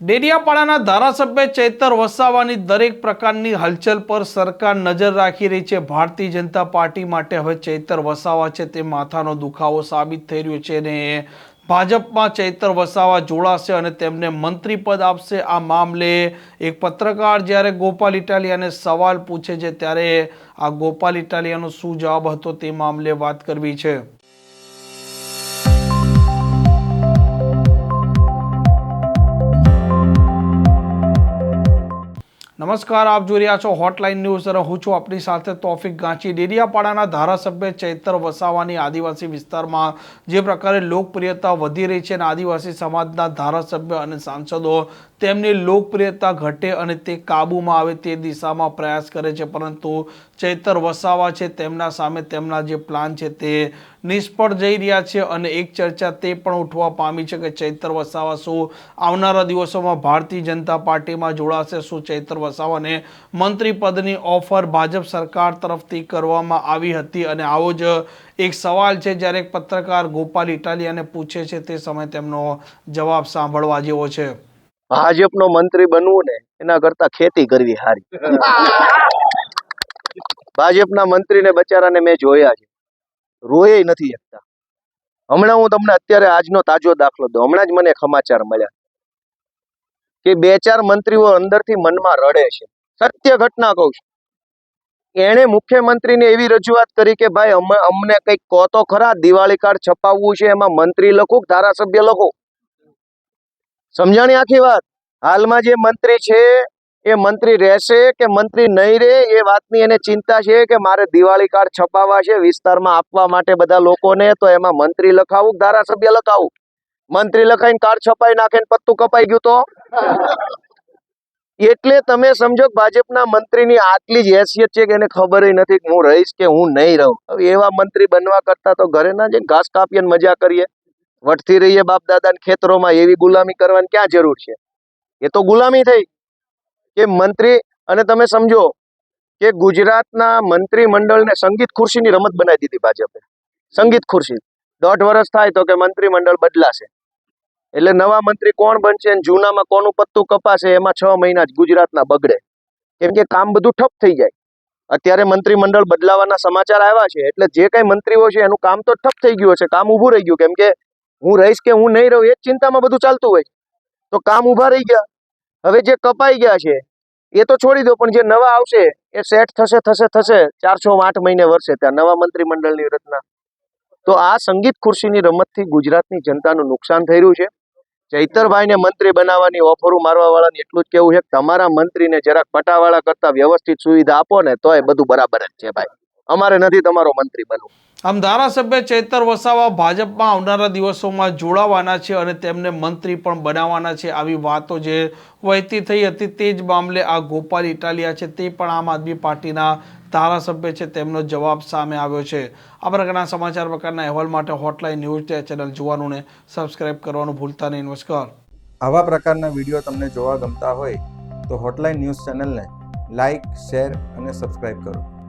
ડેડિયાપાડાના ધારાસભ્ય ચૈતર વસાવાની દરેક પ્રકારની હલચલ પર સરકાર નજર રાખી રહી છે. ભારતીય જનતા પાર્ટી માટે હવે ચૈતર વસાવા છે તે માથાનો દુખાવો સાબિત થઈ રહ્યો છે ને ભાજપમાં ચૈતર વસાવા જોડાશે અને તેમને મંત્રી પદ આપશે. આ મામલે એક પત્રકાર જ્યારે ગોપાલ ઇટાલિયાને સવાલ પૂછે છે ત્યારે આ ગોપાલ ઇટાલિયાનો શું જવાબ હતો તે મામલે વાત કરવી છે. નમસ્કાર, આપ જોઈ રહ્યા છો હોટલાઇન ન્યૂઝ હું છું આપની સાથે તોફિક ગાંચી ડેડિયાપાડાના ધારાસભ્ય ચૈતર વસાવાની આદિવાસી વિસ્તારમાં જે પ્રકારે લોકપ્રિયતા વધી રહી છે અને આદિવાસી સમાજના ધારાસભ્ય અને સાંસદો તેમની લોકપ્રિયતા ઘટે અને તે કાબૂમાં આવે તે દિશામાં પ્રયાસ કરે છે. પરંતુ ચૈતર વસાવા છે, તેમના સામે તેમના જે પ્લાન છે તે નિષ્ફળ જઈ રહ્યા છે અને એક ચર્ચા તે પણ ઉઠવા પામી છે કે ચૈતર વસાવા શું આવનારા દિવસોમાં ભારતીય જનતા પાર્ટીમાં જોડાશે, શું ચૈતર વસાવાને મંત્રી પદની ઓફર ભાજપ સરકાર તરફથી કરવામાં આવી હતી. અને આવો જ એક સવાલ છે, જ્યારે એક પત્રકાર ગોપાલ ઇટાલિયાને પૂછે છે, તે સમયે તેમનો જવાબ સાંભળવા જેવો છે. ભાજપનો મંત્રી બનવું ને એના કરતા ખેતી કરવી સારી ભાજપના મંત્રીને બચારાને મેં જોયા છે. રોય નથી શકતા. હમણાં હું તમને અત્યારે આજનો તાજો દાખલો દઉં. હમણાં જ મને સમાચાર મળ્યા. કે બે ચાર મંત્રીઓ અંદરથી મનમાં રડે છે. સત્ય ઘટના કહું છું. એણે મુખ્યમંત્રીને એવી રજૂઆત કરી કે ભાઈ અમે, અમને કંઈક કહો તો ખરા, દિવાળી કાર્ડ છપાવવું છે, એમાં મંત્રી લખું ધારાસભ્ય લખું? સમજાણી આખી વાત? હાલમાં જે મંત્રી છે, એ મંત્રી રહેશે કે મંત્રી નહીં રહે, એ વાતની એને ચિંતા છે કે મારે દિવાળી કાર્ડ છપાવવા છે, વિસ્તારમાં આપવા માટે બધા લોકોને, તો એમાં મંત્રી લખાવું ધારાસભ્ય લખાવું? મંત્રી લખાઈને કાર્ડ છપાઈ નાખે પત્તું કપાઈ ગયું તો? એટલે તમે સમજો ભાજપના મંત્રીની આટલી જ હેસિયત છે કે એને ખબર નથી હું રહીશ કે હું નહીં રહું. એવા મંત્રી બનવા કરતા તો ઘરે ના જઈને ઘાસ કાપીએ મજા કરીએ. વટથી રહીએ બાપ દાદા ખેતરોમાં એવી ગુલામી કરવાની ક્યાં જરૂર છે? એ તો ગુલામી થઈ. કે મંત્રી, અને તમે સમજો કે ગુજરાતના મંત્રી મંડળને સંગીત ખુરશીની રમત બનાવી દીધી ભાજપે. સંગીત ખુરશી. દોઢ વર્ષ થાય તો કે મંત્રી મંડળ બદલાશે. એટલે નવા મંત્રી કોણ બનશે અને જૂનામાં કોનું પત્તું કપાશે, એમાં છ મહિના જ ગુજરાતના બગડે. કેમ કે કામ બધું ઠપ થઈ જાય. અત્યારે મંત્રીમંડળ બદલાવાના સમાચાર આવ્યા છે, એટલે જે કઈ મંત્રીઓ છે, એનું કામ તો ઠપ થઈ ગયું છે કામ ઊભું રહી ગયું. કેમ કે હું રહીશ કે હું નહીં રહું, એ ચિંતામાં બધું ચાલતું હોય તો કામ ઊભા રહી ગયા. હવે જે કપાઈ ગયા છે, એ તો છોડી દો, પણ જે નવા આવશે, એ સેટ થશે થશે થશે. ચારસો આઠ મહિને વર્ષે ત્યાં નવા મંત્રીમંડળની રચના. તો આ સંગીત ખુરશીની રમતથી ગુજરાતની જનતાનું નુકસાન થઈ રહ્યું છે. ચૈતરભાઈને મંત્રી બનાવવાની ઓફરો મારવા વાળાને એટલું જ કેવું છે તમારા મંત્રીને જરાક પટાવાળા કરતા વ્યવસ્થિત સુવિધા આપો ને તોય બધું બરાબર જ છે ભાઈ. અમારે નથી તમારો મંત્રી બનવું. આમ ધારાસભ્ય ચૈતર વસાવા ભાજપમાં આવનારા દિવસોમાં જોડાવાના છે અને તેમને મંત્રી પણ બનાવવાના છે. આવી વાતો જે વહેતી થઈ હતી તે જ મામલે આ ગોપાલ ઇટાલિયા છે તે પણ આમ આદમી પાર્ટીના ધારાસભ્ય છે, તેમનો જવાબ સામે આવ્યો છે. આ પ્રકારના સમાચાર પ્રકારના અહેવાલ માટે હોટલાઇન ન્યૂઝ ચેનલ જોવાનું ને સબસ્ક્રાઇબ કરવાનું ભૂલતા નહીં. નમસ્કાર. આવા પ્રકારના વીડિયો તમને જોવા ગમતા હોય તો હોટલાઇન ન્યૂઝ ચેનલને લાઇક શેર અને સબસ્ક્રાઇબ કરો.